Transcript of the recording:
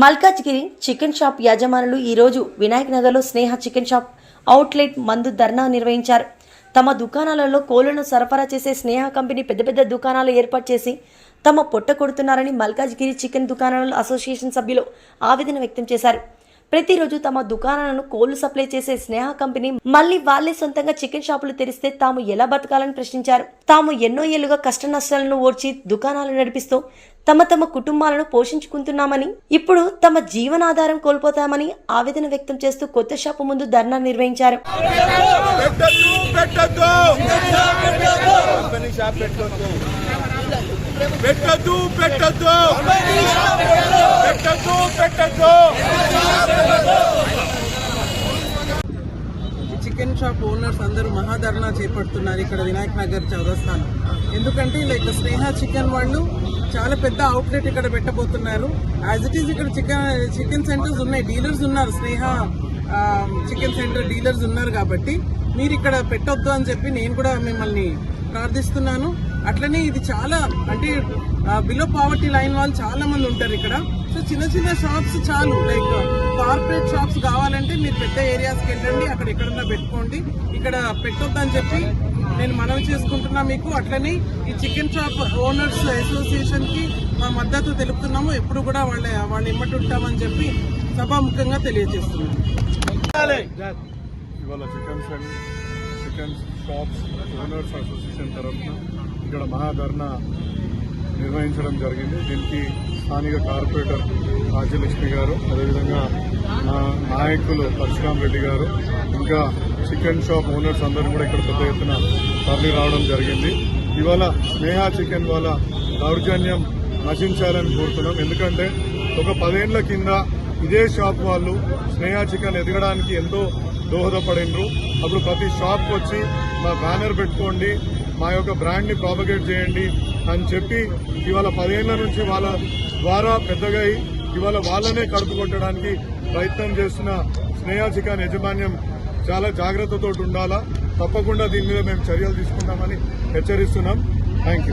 Malkajgiri chicken shop యజమానులు ఈరోజు వినాయక్ నగర్లో స్నేహ చికెన్ షాప్ అవుట్లెట్ మందు ధర్నా నిర్వహించారు. తమ దుకాణాలలో కోళ్ళను సరఫరా చేసే స్నేహ కంపెనీ పెద్ద పెద్ద దుకాణాలు ఏర్పాటు చేసి తమ పొట్ట కొడుతున్నారని మల్కాజ్గిరి చికెన్ దుకాణాల అసోసియేషన్ సభ్యులు ఆవేదన వ్యక్తం చేశారు. ప్రతిరోజు తమ దుకాణాలను కోళ్ళు సప్లై చేసే స్నేహ కంపెనీ మళ్ళీ వాళ్ళే సొంతంగా చికెన్ షాపులు తెరిస్తే తాము ఎలా బతకాలని ప్రశ్నించారు. తాము ఎన్నో ఏళ్ళుగా కష్ట నష్టాలను ఓర్చి దుకాణాలు నడిపిస్తూ తమ తమ కుటుంబాలను పోషించుకుంటున్నామని ఇప్పుడు తమ జీవనాధారం కోల్పోతామని ఆవేదన వ్యక్తం చేస్తూ కొత్త షాపు ముందు ధర్నా నిర్వహించారు. పెట్టద్దు పెట్టద్దు. పెట్టద్దు పెట్టద్దు. ఓనర్స్ అందరూ మహాధర్నా చేపడుతున్నారు ఇక్కడ వినాయక్ నగర్ చౌరస్తాలో. ఎందుకంటే లైక్ స్నేహ చికెన్ వాళ్ళు చాలా పెద్ద అవుట్లెట్ ఇక్కడ పెట్టబోతున్నారు. యాజ్ ఇట్ ఈస్ ఇక్కడ చికెన్ చికెన్ సెంటర్స్ ఉన్నాయి డీలర్స్ ఉన్నారు స్నేహ చికెన్ సెంటర్ డీలర్స్ ఉన్నారు కాబట్టి మీరు ఇక్కడ పెట్టొద్దు అని చెప్పి నేను కూడా మిమ్మల్ని ప్రార్థిస్తున్నాను. అట్లనే ఇది చాలా అంటే బిలో పావర్టీ లైన్ వాళ్ళు చాలా మంది ఉంటారు ఇక్కడ. సో చిన్న చిన్న షాప్స్ చాలు లైక్ కార్పొరేట్ షాప్స్ కావాలంటే మీరు పెద్ద ఏరియాస్కి వెళ్ళండి అక్కడ ఎక్కడన్నా పెట్టుకోండి. ఇక్కడ పెట్టొద్దని చెప్పి నేను మనవి చేసుకుంటున్నా మీకు. అట్లనే ఈ చికెన్ షాప్ ఓనర్స్ అసోసియేషన్కి మా మద్దతు తెలుపుతున్నాము. ఎప్పుడు కూడా వాళ్ళ వాళ్ళు ఇమ్మటి ఉంటామని చెప్పి సభాముఖంగా ఇవాళ chicken chicken shops owners association తరఫున ఇక్కడ మహాధర్నా నిర్వహించడం జరిగింది. దీనికి స్థానిక కార్పొరేటర్ రాజ్యలక్ష్మి గారు అదేవిధంగా మా నాయకులు పరశురామ్ రెడ్డి గారు ఇంకా చికెన్ షాప్ ఓనర్స్ అందరూ కూడా ఇక్కడ పెద్ద ఎత్తున తరలి రావడం జరిగింది. ఇవాళ స్నేహ చికెన్ వాళ్ళ దౌర్జన్యం నశించాలని కోరుతున్నాం. ఎందుకంటే ఒక పదేళ్ళ కింద ఇదే షాప్ వాళ్ళు స్నేహ చికెన్ ఎదగడానికి ఎంతో దోహదపడిండ్రు. అప్పుడు ప్రతి షాప్ వచ్చి మా బ్యానర్ పెట్టుకోండి మా యొక్క బ్రాండ్ని ప్రాపగేట్ చేయండి అని చెప్పి ఇవాళ పదేళ్ళ నుంచి వాళ్ళ ద్వారా పెద్దగా అయి ఇవాళ వాళ్ళనే కడుపు కొట్టడానికి ప్రయత్నం చేస్తున్న స్నేహాచికాన్ యాజమాన్యం చాలా జాగ్రత్తతో ఉండాలా? తప్పకుండా దీని మీద మేము చర్యలు తీసుకుంటామని హెచ్చరిస్తున్నాం. థ్యాంక్